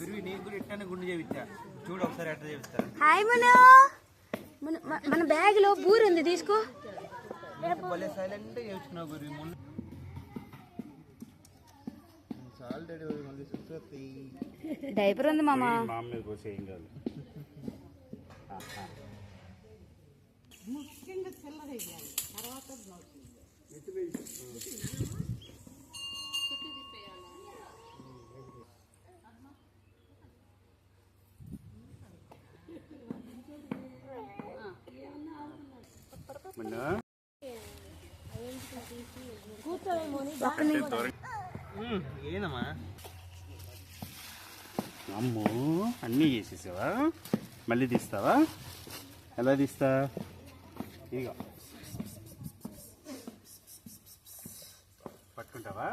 గురువి నీకు కూడా ఇట్టానే గుండు చేయించా చూడు ఒకసారి ఎట్లా చేపిస్తా. హాయ్ మను. మన బ్యాగ్లో బూరి ఉంది తీసుకో. సైలెంట్ చేయించుకున్నావు గురువి ముందు డైపర్ ఉంది మామ. మా మీద పోసి ఏం కాదు. అమ్మో అన్నీ చేసేసావా మళ్ళీ తీస్తావా ఎలా తీస్తా ఇక పట్టుకుంటావా